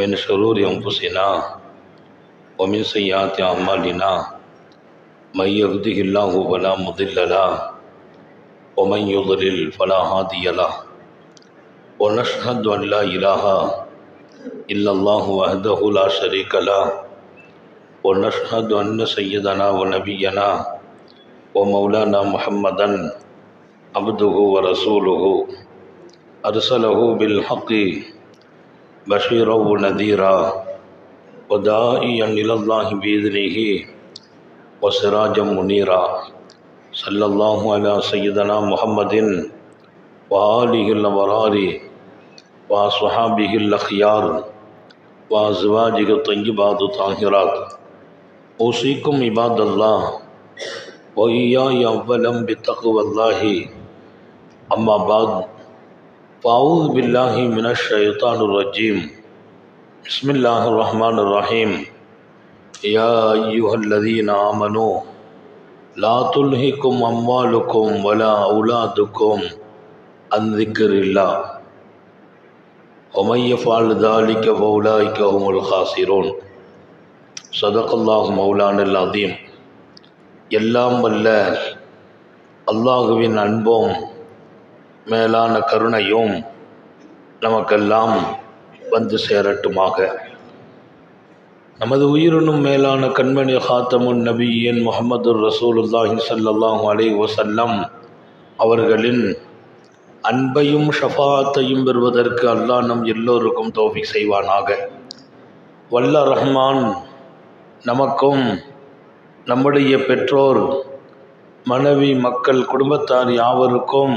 من شرور أنفسنا ومن سيئات أعمالنا من يهده الله فلا مضل له ومن يضلل فلا هادي له ونشهد أن لا إله إلا الله وحده لا شريك له ونشهد أن سيدنا ونبينا ومولانا محمدا عبده ورسوله أرسله بالحق بشیر و ندیرہ نذیرہ وداعیا اللہ بیدنی و سراج منیرہ صلی اللہ علیہ سیدنا محمد وآلہ و وصحابہ الاخیار و ازواجہ طیبات و طاہرات اوسیکم عباد اللہ و وإیای اولا بتقو اللہ. اما بعد فأعوذ بالله من الشيطان الرجيم بسم الله الرحمن الرحيم يا أيها الذين آمنوا لا تلهكم أموالكم ولا أولادكم عن ذكر الله ومن يفعل ذلك فأولئك هم الخاسرون صدق الله مولانا العظيم எல்லாம் வல்ல அல்லாஹுவின் அன்பும் மேலான கருணையும் நமக்கெல்லாம் வந்து சேரட்டுமாக. நமது உயிரினும் மேலான கண்மணி ஹாத்தமுன் நபியின் முகமது ரசூலுல்லாஹி சல்லாஹூ அலை வசல்லம் அவர்களின் அன்பையும் ஷஃபாத்தையும் பெறுவதற்கு அல்லாஹ் நம் எல்லோருக்கும் தோஃபி செய்வானாக. வல்ல ரஹ்மான் நமக்கும் நம்முடைய பெற்றோர் மனைவி மக்கள் குடும்பத்தார் யாவருக்கும்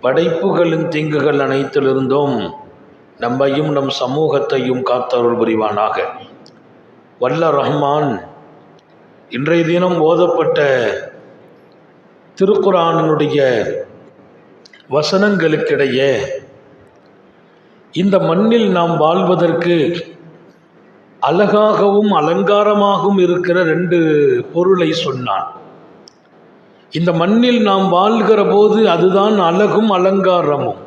படைப்புகளின் தீங்குகள் அனைத்திலிருந்தும் நம்மையும் நம் சமூகத்தையும் காத்தருள் புரிவானாக. வல்ல ரஹ்மான் இன்றைய தினம் ஓதப்பட்ட திருக்குறானினுடைய வசனங்களுக்கிடையே இந்த மண்ணில் நாம் வாழ்வதற்கு அழகாகவும் அலங்காரமாகவும் இருக்கிற ரெண்டு பொருளை சொன்னான். இந்த மண்ணில் நாம் வாழ்கிற போது அதுதான் அழகும் அலங்காரமும்.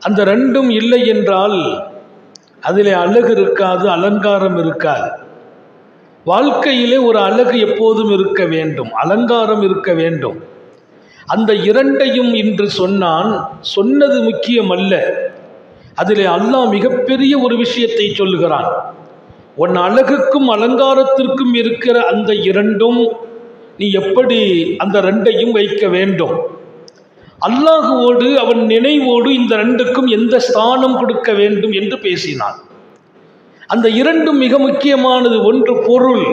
அந்த ரெண்டும் இல்லை என்றால் அதில் அழகு இருக்காது அலங்காரம் இருக்காது. வாழ்க்கையிலே ஒரு அழகு எப்போதும் இருக்க வேண்டும் அலங்காரம் இருக்க வேண்டும். அந்த இரண்டையும் இன்று சொன்னான் சொன்னது முக்கியம் அல்ல அதிலே அல்லாஹ் மிகப்பெரிய ஒரு விஷயத்தை சொல்லுகிறான். உன் அழகுக்கும் அலங்காரத்திற்கும் இருக்கிற அந்த இரண்டும் நீ எப்படி அந்த ரெண்டையும் வைக்க வேண்டும்? அல்லாஹுவோடு அவன் நினைவோடு இந்த ரெண்டுக்கும் எந்த ஸ்தானம் கொடுக்க வேண்டும் என்று பேசினான். அந்த இரண்டும் மிக முக்கியமானது. ஒன்று பொருள்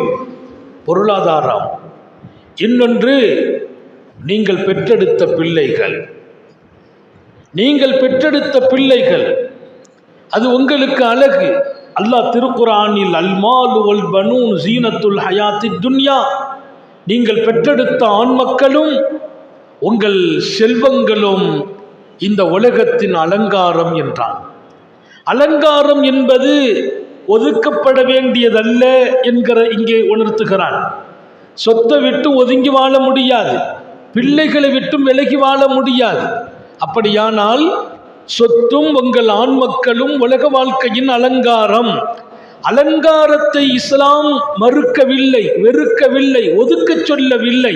பொருளாதாரம். இன்னொன்று நீங்கள் பெற்றெடுத்த பிள்ளைகள். நீங்கள் பெற்றெடுத்த பிள்ளைகள். அது உங்களுக்கு அழகு. அல்லாஹ் திருக்குறானில் அல்மாலு வல் பனூன் ஜீனத்துல் ஹயாத்தி துன்யா. நீங்கள் பெற்றெடுத்த ஆண் மக்களும் உங்கள் செல்வங்களும் இந்த உலகத்தின் அலங்காரம் என்றான் அலங்காரம் என்பது ஒதுக்கப்பட வேண்டியதல்ல என்கிற இங்கே உணர்த்துகிறான் சொத்தை விட்டு ஒதுங்கி வாழ முடியாது. பிள்ளைகளை விட்டும் விலகி வாழ முடியாது. அப்படியானால் சொத்தும் உங்கள் ஆண் மக்களும் உலக வாழ்க்கையின் அலங்காரம். அலங்காரத்தை இஸ்லாம் மறுக்கவில்லை வெறுக்கவில்லை ஒதுக்கச் சொல்லவில்லை.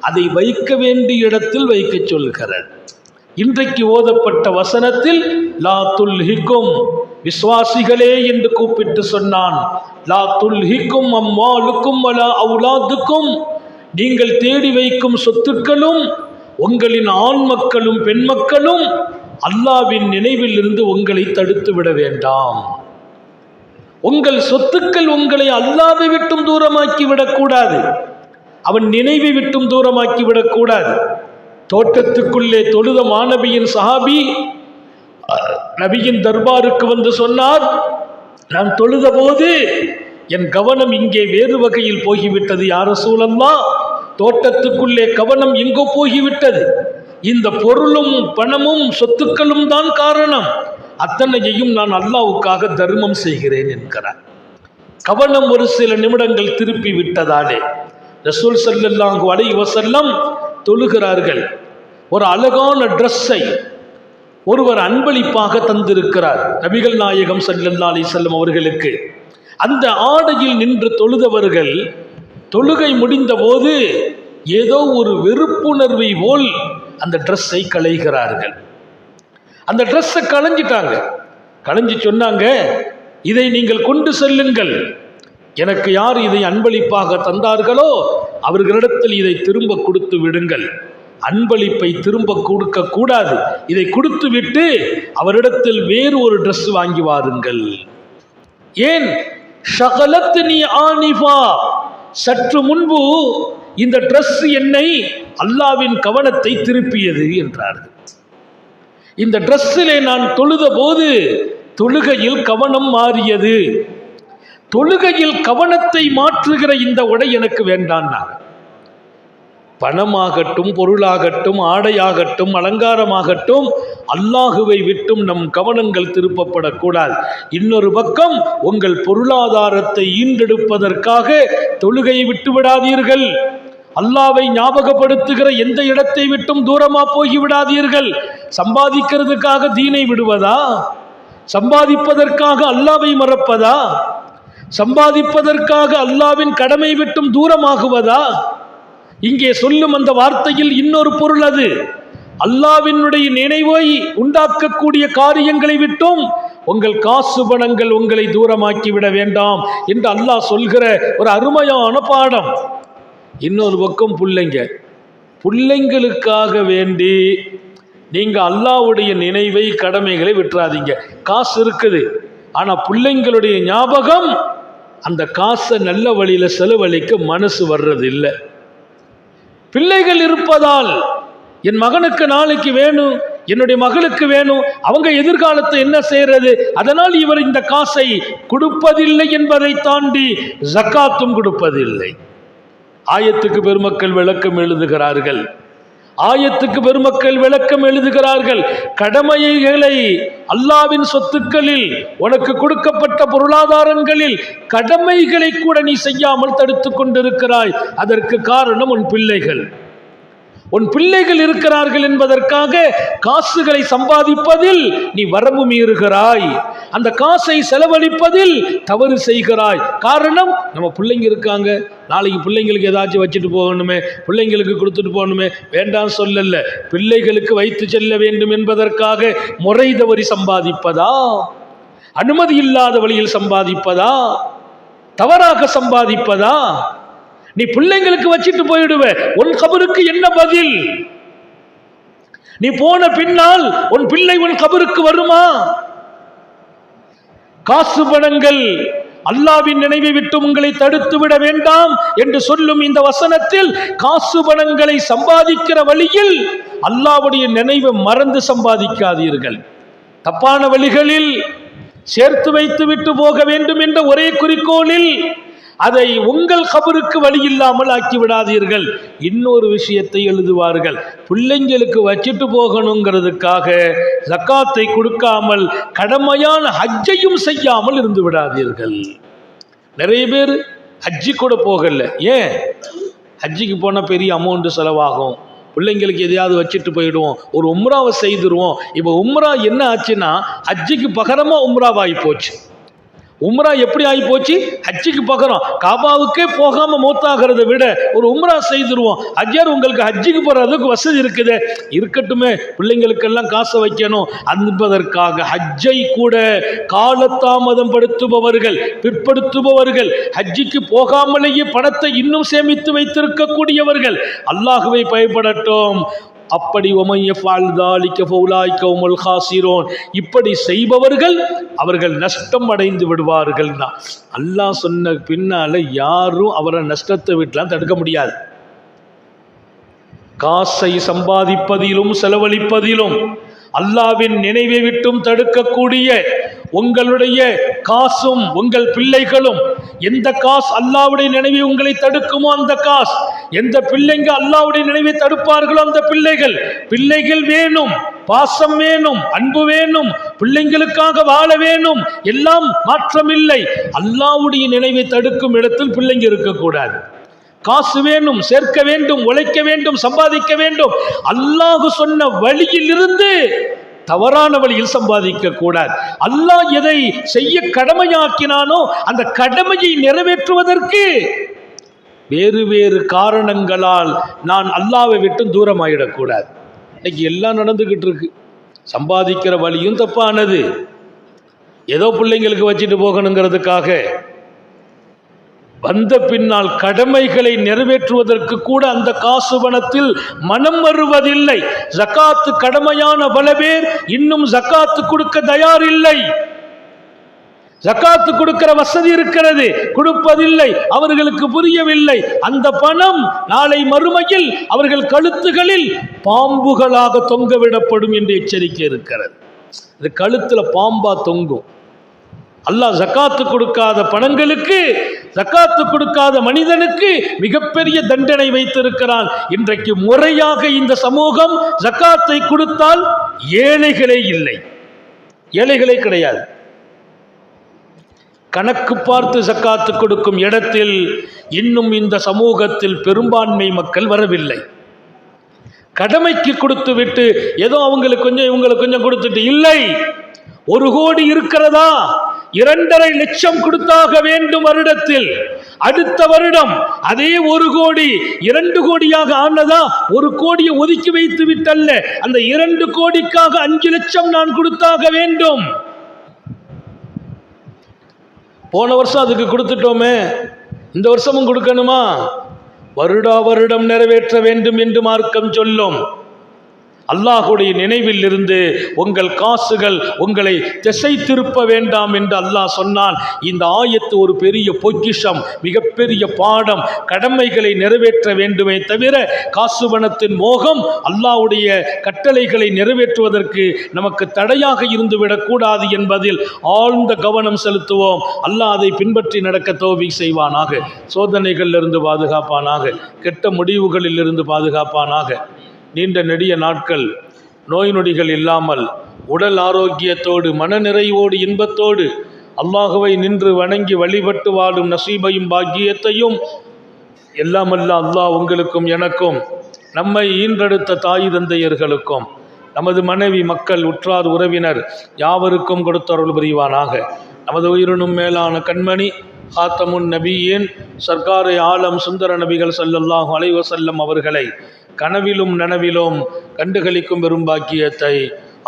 அதை வைக்க வேண்டிய இடத்தில் வைக்கச் சொல்கிறார். இன்றைக்கு ஓதப்பட்ட வசனத்தில் லா துல்ஹிக்கும் விசுவாசிகளே என்று கூப்பிட்டு சொன்னான். லா துல்ஹிக்கும் அம்மாளுக்கும் அலா அவுலாதுக்கும் நீங்கள் தேடி வைக்கும் சொத்துக்களும் உங்களின் ஆண் மக்களும் பெண் மக்களும் அல்லாவின் நினைவில் இருந்து உங்களை தடுத்து விட வேண்டாம். உங்கள் சொத்துக்கள் உங்களை அல்லாவை விட்டும் தூரமாக்கி விடக்கூடாது. அவன் நினைவை விட்டும் தூரமாக்கி விடக்கூடாது. தோட்டத்துக்குள்ளே தொழுத மாணவியின் சஹாபி நபியின் தர்பாருக்கு வந்து சொன்னார் நான் தொழுத போது என் கவனம் இங்கே வேறு வகையில் போகிவிட்டது யார சூழல்லா தோட்டத்துக்குள்ளே கவனம் எங்கோ போகிவிட்டது. இந்த பொருளும் பணமும் சொத்துக்களும் தான் காரணம். அத்தனையையும் நான் அல்லாவுக்காக தர்மம் செய்கிறேன் என்கிறார். கவனம் ஒரு சில நிமிடங்கள் திருப்பி விட்டதாலே ரசூல் ஸல்லல்லாஹு வலை வசல்லம் தொழுகிறார்கள். ஒரு அழகான ட்ரெஸ்ஸை ஒருவர் அன்பளிப்பாக தந்திருக்கிறார். நபிகள் நாயகம் ஸல்லல்லாஹு அலி செல்லம் அவர்களுக்கு. அந்த ஆடையில் நின்று தொழுதவர்கள் தொழுகை முடிந்தபோது ஏதோ ஒரு வெறுப்புணர்வை போல் அந்த ட்ரெஸ்ஸை களைகிறார்கள். அந்த ட்ரெஸ்ஸை களைஞ்சிட்டாங்க. களைஞ்சி சொன்னாங்க இதை நீங்கள் கொண்டு செல்லுங்கள். எனக்கு யார் இதை அன்பளிப்பாக தந்தார்களோ அவர்களிடத்தில் இதை திரும்ப கொடுத்து விடுங்கள். அன்பளிப்பை திரும்ப கொடுக்க கூடாது. இதை கொடுத்து விட்டு அவரிடத்தில் வேறு ஒரு ட்ரெஸ் வாங்கி வாருங்கள். ஏன்? ஷகலத்து நீ ஆனிஃபா. சற்று முன்பு இந்த ட்ரெஸ் என்னை அல்லாவின் கவனத்தை திருப்பியது என்றார்கள். இந்த ட்ரெஸ்ஸிலே நான் தொழுத போது தொழுகையில் கவனம் மாறியது. தொழுகையில் கவனத்தை மாற்றுகிற இந்த உடை எனக்கு வேண்டான்னா பணமாகட்டும் பொருளாகட்டும் ஆடையாகட்டும் அலங்காரமாகட்டும் அல்லாஹுவை விட்டும் நம் கவனங்கள் திருப்பப்படக்கூடாது. இன்னொரு பக்கம் உங்கள் பொருளாதாரத்தை ஈண்டெடுப்பதற்காக தொழுகையை விட்டு விடாதீர்கள். அல்லாவை ஞாபகப்படுத்துகிற எந்த இடத்தை விட்டும் தூரமா போகி விடாதீர்கள். சம்பாதிக்கிறதுக்காக தீனை விடுவதா? சம்பாதிப்பதற்காக அல்லாவை மறப்பதா? சம்பாதிப்பதற்காக அல்லாவின் கடமை விட்டும் தூரமாகுவதா? இங்கே சொல்லும் அந்த வார்த்தையில் இன்னொரு பொருள் அது. அல்லாவினுடைய நினைவை உண்டாக்கக்கூடிய காரியங்களை விட்டும் உங்கள் காசு பணங்கள் உங்களை தூரமாக்கி விட வேண்டாம் என்று அல்லாஹ் சொல்கிற ஒரு அருமையான பாடம். இன்னொரு பக்கம் பிள்ளைங்க. பிள்ளைங்களுக்காக வேண்டி நீங்கள் அல்லாவுடைய நினைவை கடமைகளை விட்டுறாதீங்க. காசு இருக்குது. ஆனால் பிள்ளைங்களுடைய ஞாபகம் அந்த காசை நல்ல வழியில் செலவழிக்க மனசு வர்றது இல்லை பிள்ளைகள் இருப்பதால் என் மகனுக்கு நாளைக்கு வேணும் என்னுடைய மகளுக்கு வேணும் அவங்க எதிர்காலத்தை என்ன செய்யறது? அதனால் இவர் இந்த காசை கொடுப்பதில்லை என்பதை தாண்டி ஜக்காத்தும் கொடுப்பதில்லை. ஆயத்துக்கு பெருமக்கள் விளக்கம் எழுதுகிறார்கள். ஆயத்துக்கு பெருமக்கள் விளக்கம் எழுதுகிறார்கள். கடமைகளை அல்லாவின் சொத்துக்களில் உனக்கு கொடுக்கப்பட்ட பொருளாதாரங்களில் கடமைகளை கூட நீ செய்யாமல் தடுத்து கொண்டிருக்கிறாய். அதற்கு காரணம் உன் பிள்ளைகள். உன் பிள்ளைகள் இருக்கிறார்கள் என்பதற்காக காசுகளை சம்பாதிப்பதில் நீ வரம்பு மீறுகிறாய். அந்த காசை செலவழிப்பதில் தவறு செய்கிறாய். காரணம் நம்ம பிள்ளைங்க இருக்காங்க. நாளைக்கு பிள்ளைங்களுக்கு ஏதாச்சும் வச்சுட்டு போகணுமே பிள்ளைங்களுக்கு கொடுத்துட்டு போகணுமே வேண்டாம் சொல்லல. பிள்ளைகளுக்கு வைத்து செல்ல வேண்டும் என்பதற்காக முறை தவறி சம்பாதிப்பதா? அனுமதி இல்லாத வழியில் சம்பாதிப்பதா? தவறாக சம்பாதிப்பதா? நீ பிள்ளைங்களுக்கு வச்சுட்டு போயிடுவ. உன் கபருக்கு என்ன பதில்? நீ போன பின்னால் உன் பிள்ளை உன் கபருக்கு வருமா? காசு பணங்கள் அல்லாவின் நினைவை விட்டு உங்களை தடுத்து விட வேண்டாம் என்று சொல்லும் இந்த வசனத்தில் காசு பணங்களை சம்பாதிக்கிற வழியில் அல்லாவுடைய நினைவை மறந்து சம்பாதிக்காதீர்கள். தப்பான வழிகளில் சேர்த்து வைத்து விட்டு போக வேண்டும் என்ற ஒரே குறிக்கோளில் அதை உங்கள் கபருக்கு வழி இல்லாமல் ஆக்கி விடாதீர்கள் இன்னொரு விஷயத்தை எழுதுவார்கள். பிள்ளைங்களுக்கு வச்சுட்டு போகணுங்கிறதுக்காக ஜக்காத்தை கொடுக்காமல் கடமையான ஹஜ்ஜையும் செய்யாமல் இருந்து விடாதீர்கள். நிறைய பேர் ஹஜ்ஜி கூட போகல. ஏன்? ஹஜ்ஜிக்கு போனால் பெரிய அமௌண்ட்டு செலவாகும். பிள்ளைங்களுக்கு எதையாவது வச்சுட்டு போயிடுவோம். ஒரு உம்ராவை செய்துருவோம். இப்போ உம்ரா என்ன ஆச்சுன்னா ஹஜ்ஜிக்கு பகரமாக உம்ராவாகி போச்சு. உம்ரா எப்படி ஆகி போச்சு? ஹஜ்ஜிக்கு பார்க்குறோம் காபாவுக்கே போகாமல் மூத்தாகிறத விட ஒரு உம்ரா செய்துருவோம். ஐயர் உங்களுக்கு ஹஜ்ஜுக்கு போகிறதுக்கு அளவுக்கு வசதி இருக்குது. இருக்கட்டுமே பிள்ளைங்களுக்கெல்லாம் காசை வைக்கணும். அன்பதற்காக ஹஜ்ஜை கூட காலத்தாமதம் படுத்துபவர்கள் பிற்படுத்துபவர்கள் ஹஜ்ஜிக்கு போகாமலேயே பணத்தை இன்னும் சேமித்து வைத்திருக்கக்கூடியவர்கள். அல்லாஹுவை பயப்படட்டும். அப்படி ஹாசிரோன். இப்படி செய்பவர்கள் அவர்கள் நஷ்டம் அடைந்து விடுவார்கள் தான் அல்லாஹ் சொன்ன பின்னால யாரும் அவரை நஷ்டத்தை விட்டுலாம் தடுக்க முடியாது. காசை சம்பாதிப்பதிலும் செலவழிப்பதிலும் அல்லாவின் நினைவை விட்டும் தடுக்கக்கூடிய உங்களுடைய காசும் உங்கள் பிள்ளைகளும் எந்த காசு அல்லாவுடைய நினைவை உங்களை தடுக்குமோ அந்த காசு எந்த பிள்ளைங்க அல்லாவுடைய நினைவை தடுப்பார்களோ அந்த பிள்ளைகள்? பிள்ளைகள் வேணும் பாசம் வேணும் அன்பு வேணும் பிள்ளைங்களுக்காக வாழ வேணும் எல்லாம் மாற்றமில்லை. அல்லாவுடைய நினைவை தடுக்கும் இடத்தில் பிள்ளைங்க இருக்கக்கூடாது. காசு வேணும் சேர்க்க வேண்டும் உழைக்க வேண்டும் சம்பாதிக்க வேண்டும். அல்லாஹ் சொன்ன வழியில் இருந்து தவறான வழியில் சம்பாதிக்க கூடாது அல்லாஹ் எதை செய்ய கடமையாக்கினானோ அந்த கடமையை நிறைவேற்றுவதற்கு வேறு வேறு காரணங்களால் நான் அல்லாவை விட்டு தூரமாயிடக்கூடாது. இன்னைக்கு எல்லாம் நடந்துக்கிட்டு இருக்கு. சம்பாதிக்கிற வழியும் தப்பானது. ஏதோ பிள்ளைங்களுக்கு வச்சுட்டு போகணுங்கிறதுக்காக வந்த பின்னால் கடமைகளை நிறைவேற்றுவதற்கு கூட அந்த காசு பணத்தில் மனம் வருவதில்லை. ஜக்காத்து கடமையான பல பேர் இன்னும் ஜக்காத்து கொடுக்க தயார் இல்லை ஜக்காத்து கொடுக்கிற வசதி இருக்கிறது கொடுப்பதில்லை அவர்களுக்கு புரியவில்லை. அந்த பணம் நாளை மறுமையில் அவர்கள் கழுத்துகளில் பாம்புகளாக தொங்கவிடப்படும் என்று எச்சரிக்கை இருக்கிறது. இது கழுத்துல பாம்பா தொங்கும். அல்லாஹ் ஜக்காத்து கொடுக்காத பணங்களுக்கு ஜக்காத்து கொடுக்காத மனிதனுக்கு மிகப்பெரிய தண்டனை வைத்திருக்கிறான். இன்றைக்கு முறையாக இந்த சமூகம் ஜக்காத்தை கொடுத்தால் ஏழைகளே இல்லை. ஏழைகளே கிடையாது. கணக்கு பார்த்து ஜக்காத்து கொடுக்கும் இடத்தில் இன்னும் இந்த சமூகத்தில் பெரும்பான்மை மக்கள் வரவில்லை. கடமைக்கு கொடுத்து விட்டு ஏதோ அவங்களுக்கு கொஞ்சம் இவங்களுக்கு கொஞ்சம் கொடுத்துட்டு இல்லை. ஒரு கோடி இருக்கிறதா? இரண்டரை லட்சம் கொடுத்தாக வேண்டும் வருடத்தில். அடுத்த வருடம் அதே ஒரு கோடி இரண்டு கோடியாக ஆனதா? ஒரு கோடியை ஒதுக்கி வைத்து விட்டல்ல. அந்த இரண்டு கோடிக்காக அஞ்சு லட்சம் நான் கொடுத்தாக வேண்டும். போன வருஷம் அதுக்கு கொடுத்துட்டோமே. இந்த வருஷமும் கொடுக்கணுமா? வருடா வருடம் நிறைவேற்ற வேண்டும் என்று மார்க்கம் சொல்லும். அல்லாஹுடைய நினைவில் இருந்து உங்கள் காசுகள் உங்களை திசை திருப்ப வேண்டாம் என்று அல்லாஹ் சொன்னான். இந்த ஆயத்து ஒரு பெரிய பொக்கிஷம் மிகப்பெரிய பாடம். கடமைகளை நிறைவேற்ற வேண்டுமே தவிர காசு பணத்தின் மோகம் அல்லாஹ்வுடைய கட்டளைகளை நிறைவேற்றுவதற்கு நமக்கு தடையாக இருந்து விடக்கூடாது என்பதில் ஆழ்ந்த கவனம் செலுத்துவோம். அல்லாஹ் அதை பின்பற்றி நடக்க தோவி செய்வானாக. சோதனைகளிலிருந்து பாதுகாப்பானாக. கெட்ட முடிவுகளில் இருந்து பாதுகாப்பானாக. நீண்ட நெடிய நாட்கள் நோய் நொடிகள் இல்லாமல் உடல் ஆரோக்கியத்தோடு மனநிறைவோடு இன்பத்தோடு அல்லாஹுவை நின்று வணங்கி வழிபட்டு வாழும் நசீபையும் பாக்கியத்தையும் எல்லாமல்ல அல்லாஹ் உங்களுக்கும் எனக்கும் நம்மை ஈன்றெடுத்த தாய் தந்தையர்களுக்கும் நமது மனைவி மக்கள் உற்றார் உறவினர் யாவருக்கும் கொடுத்தருள் புரிவானாக. நமது உயிரினும் மேலான கண்மணி ஹாத்தமுன் நபியின் சர்க்காரை ஆலம் சுந்தர நபிகள் ஸல்லல்லாஹு அலைவசல்லம் அவர்களை கனவிலும் நனவிலும் கண்டுகளிக்கும் பெரும்பாக்கியத்தை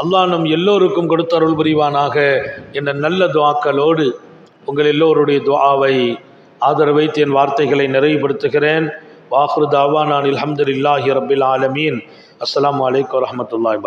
அல்லாஹ் நம் எல்லோருக்கும் கொடுத்தருள் புரிவானாக என்ற நல்ல துவாக்களோடு உங்கள் எல்லோருடைய துவாவை ஆதரவைத்து என் வார்த்தைகளை நிறைவுபடுத்துகிறேன். வாஹ்ரு தாவானான் அல்ஹம்துலில்லாஹி ரபில் ஆலமீன். அஸ்லாம் வலைக்கம் வரமத்துல்லாய்